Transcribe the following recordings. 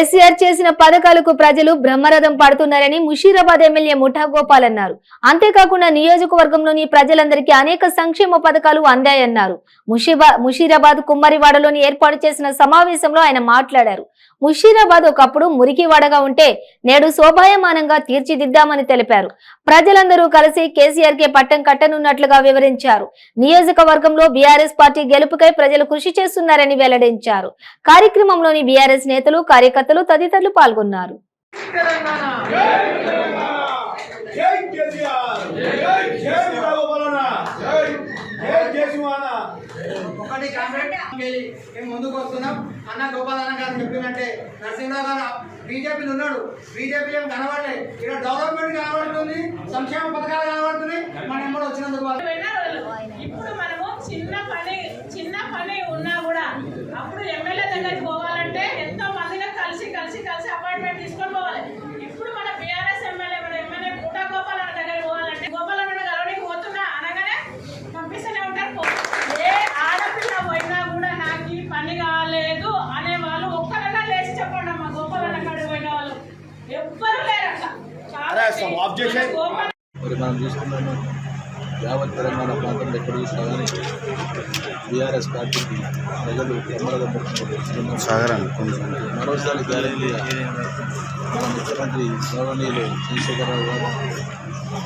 కేసీఆర్ చేసిన పథకాలకు ప్రజలు బ్రహ్మరథం పడుతున్నారని ముషీరాబాద్ ఎమ్మెల్యే ముఠా గోపాల్ అన్నారు. అంతేకాకుండా నియోజకవర్గంలోని ప్రజలందరికీ అనేక సంక్షేమ పథకాలు అందాయన్నారు. ముషీబా ముషీరాబాద్ కుమ్మరివాడలోని ఏర్పాటు చేసిన సమావేశంలో ఆయన మాట్లాడారు. ముషీరాబాద్ ఒకప్పుడు మురికివాడగా ఉంటే నేడు శోభాయమానంగా తీర్చిదిద్దామని తెలిపారు. ప్రజలందరూ కలిసి కేసీఆర్ కే పట్టం కట్టనున్నట్లుగా వివరించారు. నియోజకవర్గంలో బీఆర్ఎస్ పార్టీ గెలుపుకై ప్రజలు కృషి చేస్తున్నారని వెల్లడించారు. కార్యక్రమంలోని బీఆర్ఎస్ నేతలు కార్యకర్తలు కార్యకర్తలు తదితరులు పాల్గొన్నారు. ఒకటి మేము ముందుకు వస్తున్నాం అన్న గోపాల్ అన్న గారు చెప్పినట్టే నరసింహరావు గారు బీజేపీలో ఉన్నాడు బీజేపీ ఏం కనబడలే ఇక్కడ డెవలప్మెంట్ కనబడుతుంది సంక్షేమ పథకాలు కనబడుతున్నాయి మన ఎమ్మడి వచ్చినందుకు ఇప్పుడు మనము చిన్న పని ఉన్నా కూడా అప్పుడు ఎమ్మెల్యే దగ్గరికి పోవాలంటే ఎంతో మందిగా కలిసి కలిసి కలిసి అపాయింట్మెంట్ తీసుకొని పోవాలి ఇప్పుడు మన బీఆర్ఎస్ ఎమ్మెల్యే మన ఎమ్మెల్యే కూడా గోపాలన్న దగ్గరికి పోవాలంటే గోపాలన్న గారు పోతున్నా అనగానే పంపిస్తూనే ఉంటారు పో- ఏ ఆడపిల్ల పోయినా కూడా నాకు ఈ పని కాలేదు అనే వాళ్ళు ఒక్కరైనా లేచి చెప్పండి అమ్మా గోపాలన్న కాడికి పోయిన వాళ్ళు ఎవ్వరు లేరు అట్లా మరి మనం చూస్తున్నాము యావత్ తెలంగాణ ప్రాంతంలో ఎక్కడ చూసినా కానీ బీఆర్ఎస్ పార్టీకి ప్రజలు మరోసారి గ్యారెంటీ మన ముఖ్యమంత్రి గౌరవనీయులు చంద్రశేఖరరావు గారు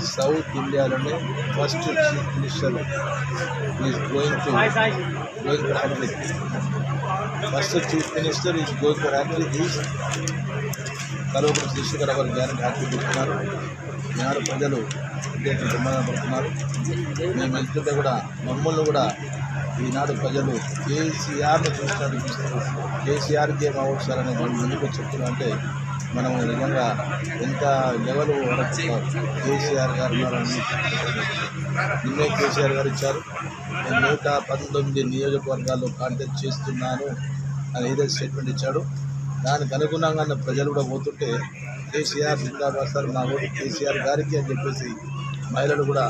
సౌత్ ఇండియాలోనే first chief minister is going to going for America first chief minister is going for America is కలవకుడు Shashidhara గారు గ్యారెంటీ హ్యాపీ చెప్తున్నారు. ఈనాడు ప్రజలు విద్యార్థులు నిర్మాణం పడుతున్నారు. మేము వెళ్తుంటే కూడా మమ్మల్ని కూడా ఈనాడు ప్రజలు కేసీఆర్ను చూసినట్టు చూస్తారు కేసీఆర్కే మా ఓట్సారని వాళ్ళు ముందుకు చెప్తున్నా అంటే మనం నిజంగా ఎంత లెవెల్ కేసీఆర్ గారు నిన్నే కేసీఆర్ గారు ఇచ్చారు. నేను నూట పంతొమ్మిది నియోజకవర్గాల్లో కాంటాక్ట్ చేస్తున్నాను అని ఏదైతే స్టేట్మెంట్ ఇచ్చాడు. దానికి అనుగుణంగా ప్రజలు కూడా పోతుంటే కేసీఆర్ జిందాబాద్ సార్ మా ఓటు కేసీఆర్ గారికి అని చెప్పేసి మహిళలు కూడా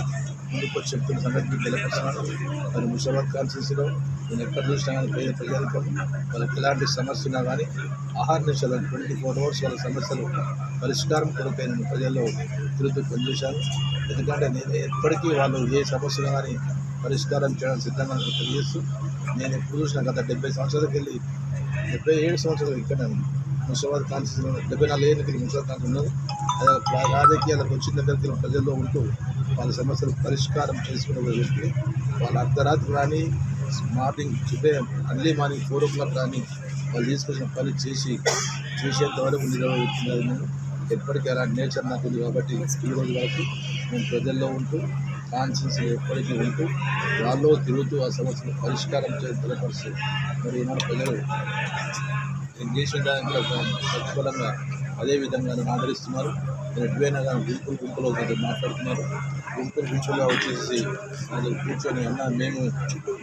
ముందుకు వచ్చి చెప్తున్న సంగతి మీకు తెలియపరుస్తున్నాను మరి ముషాబాద్ కాన్స్టిట్యూన్సీలో నేను ఎక్కడ చూసినా కానీ పేద ప్రజలకు వాళ్ళకి ఎలాంటి సమస్య ఉన్నా కానీ ఆహార నిమిషాలు ట్వంటీ ఫోర్ అవర్స్ వాళ్ళ సమస్యలు పరిష్కారం కొరకై నేను ప్రజల్లో తిరుగుతూ పనిచేశాను ఎందుకంటే నేను ఎప్పటికీ వాళ్ళు ఏ సమస్యలు కానీ పరిష్కారం చేయడం సిద్ధంగా తెలియజేస్తూ నేను ఎప్పుడు చూసిన గత డెబ్బై సంవత్సరాలకు వెళ్ళి డెబ్బై ఏడు సంవత్సరాలు ఇక్కడ ముషాబాద్ కాన్స్టిట్యూన్సీ డెబ్బై నాలుగు ఏళ్ళకి ముషాబాద్ కాన్స్టిట్యూన్సీ ఉన్నది. అదే రాజకీయాలకు వచ్చిన దగ్గరికి ప్రజల్లో ఉంటూ వాళ్ళ సమస్యలు పరిష్కారం చేసుకునే వ్యక్తి. వాళ్ళ అర్ధరాత్రి కానీ morning today early morning four o'clock కానీ వాళ్ళు తీసుకొచ్చిన పని చేసి చేసేంత వరకు నిలబడుతున్నారు నేను. ఎప్పటికీ అలాంటి నేచర్ నాకు ఉంది కాబట్టి ఈ రోజు వరకు నేను ప్రజల్లో ఉంటూ కాన్షియన్స్ ఎప్పటికీ ఉంటూ వాళ్ళు తిరుగుతూ ఆ సమస్యలు పరిష్కారం చేసి తెలియపరుస్తూ మరి ఈనాడు ప్రజలు నేను చేసిన దానికి ప్రతిఫలంగా అదే విధంగా నన్ను ఆదరిస్తున్నారు నేను ఎటువైనా కానీ గుంపులు గుంపులో కొంచెం మాట్లాడుతున్నారు. గుంపులు గుంపులుగా వచ్చేసి అది కూర్చొని అన్న మేము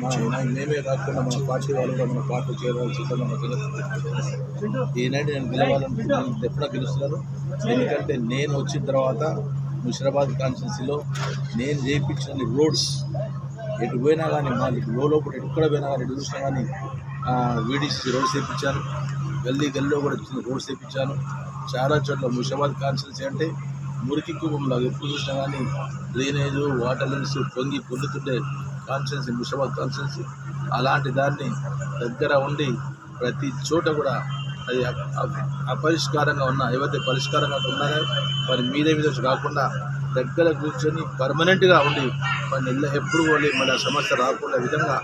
మా మేమే కాకుండా మన పార్టీ వాళ్ళు కూడా మన పార్టీ చేరవాలి సిద్ధంగా తెలుస్తుంది నేను గెలవాలనుకుంటున్నాను ఎప్పుడో గెలుస్తున్నాను ఎందుకంటే నేను వచ్చిన తర్వాత ముషిరాబాద్ కాన్స్టిట్యున్సీలో నేను చేయించిన రోడ్స్. ఎటు పోయినా కానీ మాది లో లోపల ఎక్కడ పోయినా కానీ ఎటు చూసినా కానీ వీడిసి రోడ్స్ వేయించాను గల్లీ గల్లీలో కూడా రోడ్స్ వేయించాను చాలా చోట్ల ముషాబాద్ కాన్స్టిట్యూన్సీ అంటే మురికి కుటుంబంలో ఎప్పుడు చూసినా కానీ డ్రైనేజ్ వాటర్ లైన్స్ పొంగి పొందుతుండే కాన్స్టిట్యున్సీ ముషాబాద్ కాన్స్టిట్యున్సీ అలాంటి దాన్ని దగ్గర ఉండి ప్రతి చోట కూడా అది అపరిష్కారంగా ఉన్న ఏవైతే పరిష్కారంగా ఉన్నాయో మరి మీదే మీద కాకుండా దగ్గర కూర్చొని పర్మనెంట్గా ఉండి మరి నెల ఎప్పుడు పోలి మన సమస్య రాకుండా విధంగా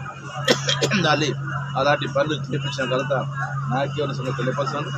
ఉండాలి. అలాంటి పనులు చేపించిన ఘనత నాకే ఉన్న సంగతి తెలియపరుస్తాను